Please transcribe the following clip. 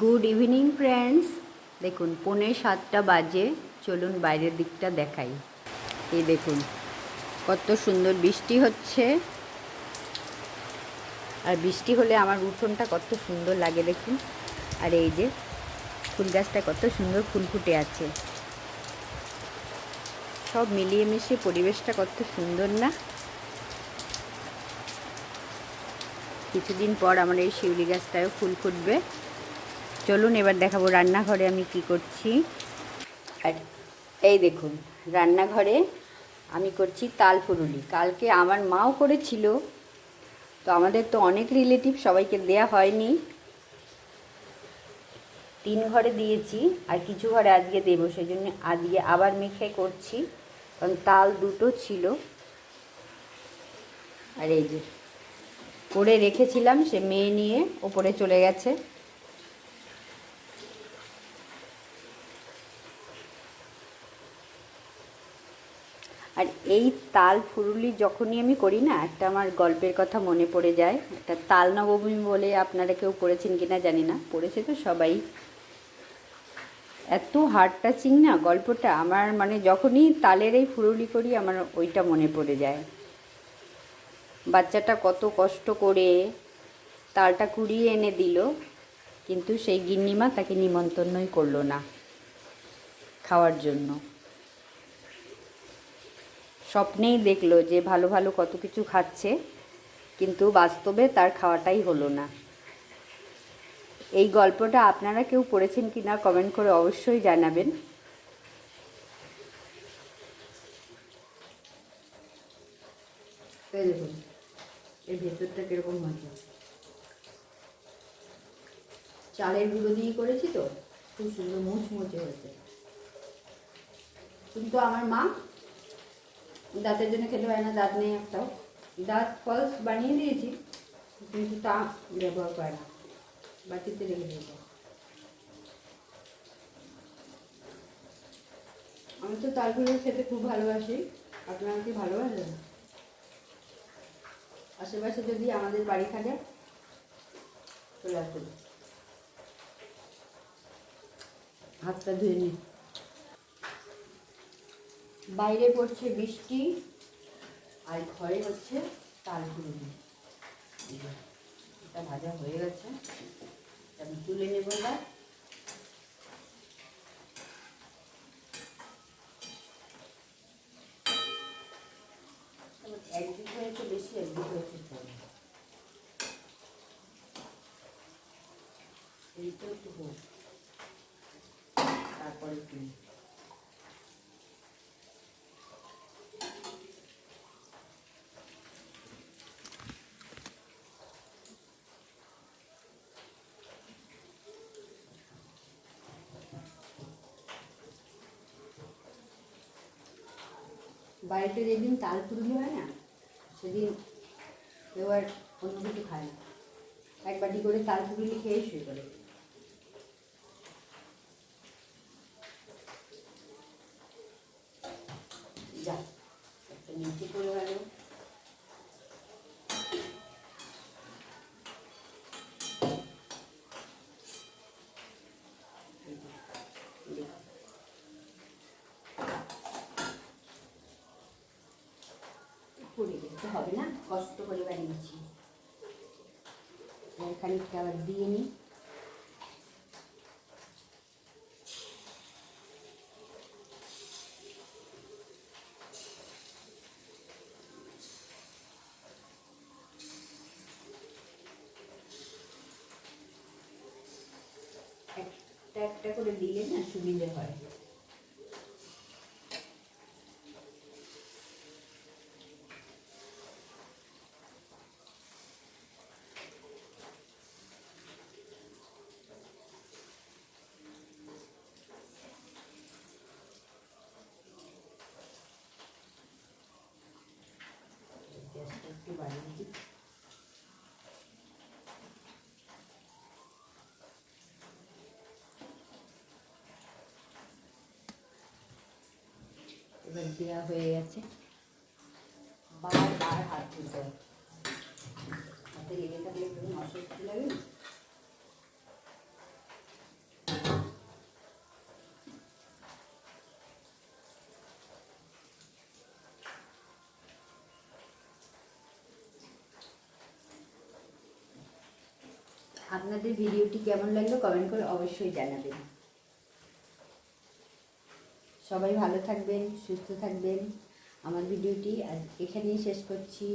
Good evening friends দেখুন, পৌনে সাতটা বাজে। চলুন বাইরের দিকটা দেখাই। এই দেখুন, কত সুন্দর বৃষ্টি হচ্ছে। আর বৃষ্টি হলে আমার উঠোনটা কত সুন্দর লাগে দেখুন। আর এই যে, ফুল গাছটা কত সুন্দর ফুল ফুটে আছে। সব মিলিয়ে মিশিয়ে পরিবেশটা কত সুন্দর না? কিছুদিন পর আমার এই শিউলি গাছটাও ফুল ফুটবে। চলুন এবার দেখাবো রান্নাঘরে আমি কি করছি। আর এই দেখুন, রান্নাঘরে আমি করছি তাল ফুরুলি। কালকে আমার মাও করেছিল, তো আমাদের তো অনেক রিলেটিভ সবাইকে দেয়া হয়নি। তিন ঘরে দিয়েছি, আর কিছু ঘরে আজকে দেবো সেই জন্য আজকে আবার মেখে করছি, কারণ তাল দুটো ছিল। আর এই যে, করে রেখেছিলাম, সে মেয়ে নিয়ে ওপরে চলে গেছে। আর এই তাল ফুরুলি যখনই আমি করি না, একটা আমার গল্পের কথা মনে পড়ে যায়। একটা তাল নবমী বলে আপনারা কেউ পড়েছেন কিনা জানি না, পড়েছে তো সবাই। এত হার্ট টাচিং না গল্পটা, আমার মানে যখনই তালের এই ফুরুলি করি, আমার ওইটা মনে পড়ে যায়। বাচ্চাটা কত কষ্ট করে তালটা কুড়িয়ে এনে দিল, কিন্তু সেই গিন্নিমা তাকে নিমন্ত্রণই করল না খাওয়ার জন্য। স্বপ্নেই দেখল যে ভালো ভালো কত কিছু খাচ্ছে, কিন্তু বাস্তবে তার খাওয়াটাই হলো না। এই গল্পটা আপনারা কেউ পড়েছেন কি না কমেন্ট করে অবশ্যই জানাবেন। ভেতরটা চালের গুঁড়ো দিয়ে করেছি তো, খুব সুন্দর মুচমুচে হয়েছে। কিন্তু আমার মা দাঁতের জন্য খেতে পারে না, দাঁত নেই একটাও। দাঁত ফলস বানিয়ে দিয়েছি, কিন্তু তা ব্যবহার করে না। বাটিতে রেখে দিয়েছে। আমি তো তালগুলো খেতে খুব ভালোবাসি। আপনারা কি ভালোবাসেন? আশেপাশে যদি আমাদের বাড়ি থাকে, চলে আসুন। হাতটা ধুয়ে নিই বাইরে পড়ছে বৃষ্টি। আর ঘরে হচ্ছে তাল ফুলবি এটা ভাজা হয়ে গেছে। আমি তুলে নেব না একদিক হয়েছে বেশি একদিক হয়েছে এইটা একটু হোক। তারপরে তুমি বাড়িতে যেদিন তাল পুরুলি হয় না, সেদিন আর অন্য কিছু খায় না। এক বাটি করে তাল পুরুলি খেয়েই শুয়ে করে যা, একটা নিচে করে গেল যেতে হবে না? কষ্ট করে বানিয়েছি খানিকটা আবার দিয়ে নিই। একটা একটা করে দিলে না সুবিধে হয়। গ্যাসটা একটু বাড়িয়ে দিই এবার দেওয়া হয়ে গেছে বারবার হাত তুলতে আপনাদের ভিডিওটি কেমন লাগল কমেন্ট করে অবশ্যই জানাবেন। সবাই ভালো থাকবেন, সুস্থ থাকবেন। আমার ভিডিওটি আজ এখানেই শেষ করছি।